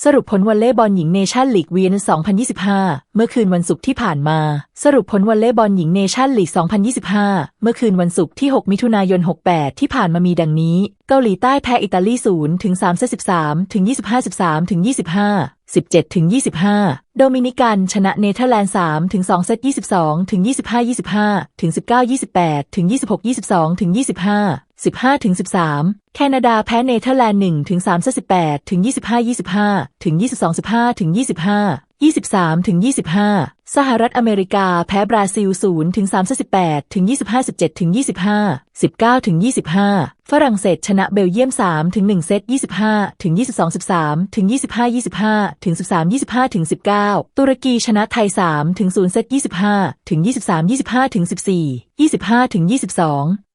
สรุปผลวอลเลย์บอลหญิงเนชั่นลีกเวียน 2025 เมื่อคืนวันศุกร์ที่ผ่านมา สรุปผลวอลเลย์บอลหญิงเนชั่นลีก 2025 เมื่อคืนวันศุกร์ที่ 6 มิถุนายน 68 ที่ผ่านมามีดังนี้ เกาหลีใต้แพ้อิตาลี 0 ถึง3เซต13 ถึง25 13 ถึง 25 17ถึง25 โดมินิกันชนะเนเธอร์แลนด์3ถึง2เซต22ถึง25 25ถึง19 28ถึง26 22ถึง25 15ถึง13 แคนาดาแพ้เนเธอร์แลนด์1ถึง3เซต18ถึง25 25ถึง22 15ถึง25 23ถึง25 สหรัฐอเมริกาแพ้บราซิล0ถึง38ถึง25 17ถึง25 19ถึง25 ฝรั่งเศสชนะเบลเยียม3ถึง1เซต25ถึง22 13ถึง25 25ถึง13 25ถึง19 ตุรกีชนะไทย3ถึง0เซต25ถึง23 25ถึง14 25ถึง22